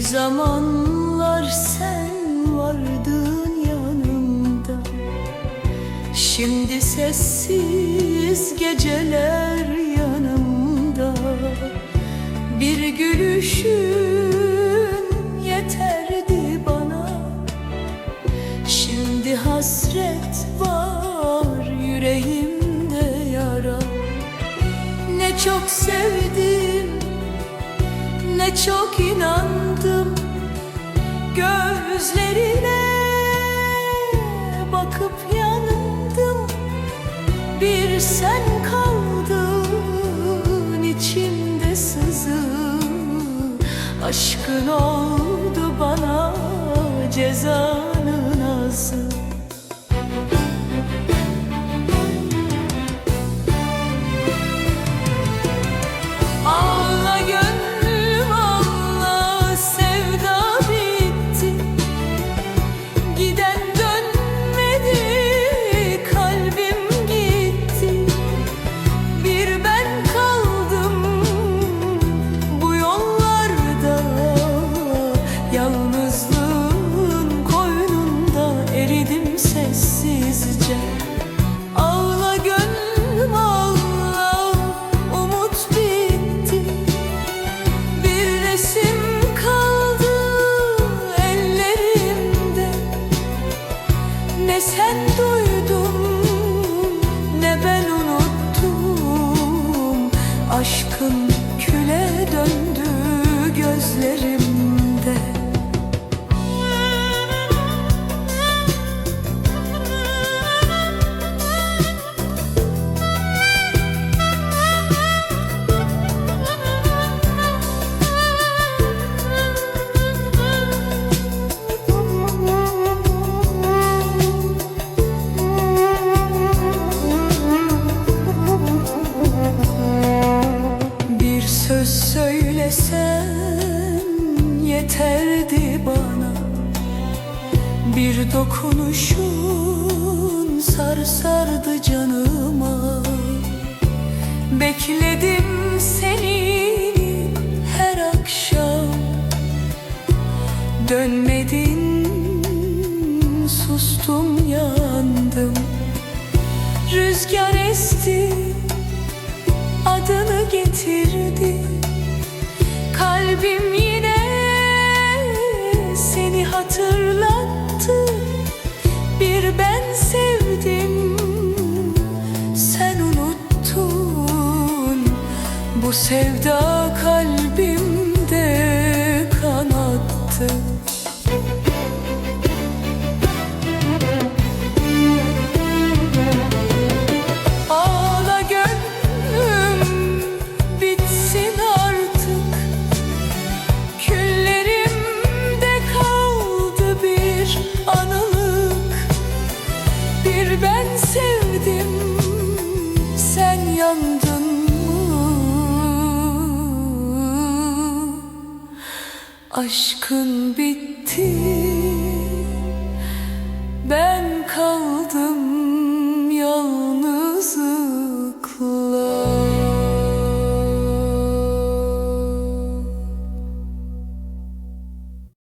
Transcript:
zamanlar sen vardın yanımda. Şimdi sessiz geceler yanımda. Bir gülüşün yeterdi bana. Şimdi hasret var yüreğimde yara. Ne çok sevdim ne çok inandım. Gözlerine bakıp yandım. Bir sen kaldın içimde sızı Aşkın oldu bana cezanın azı sessizce. Ağla gönlüm ağla umut bitti. Bir resim Bir dokunuşun sarsardı canıma. Bekledim seni her akşam. Dönmedin Bir ben sevdim. Sen unuttun. Bu sevda Aşkın bitti.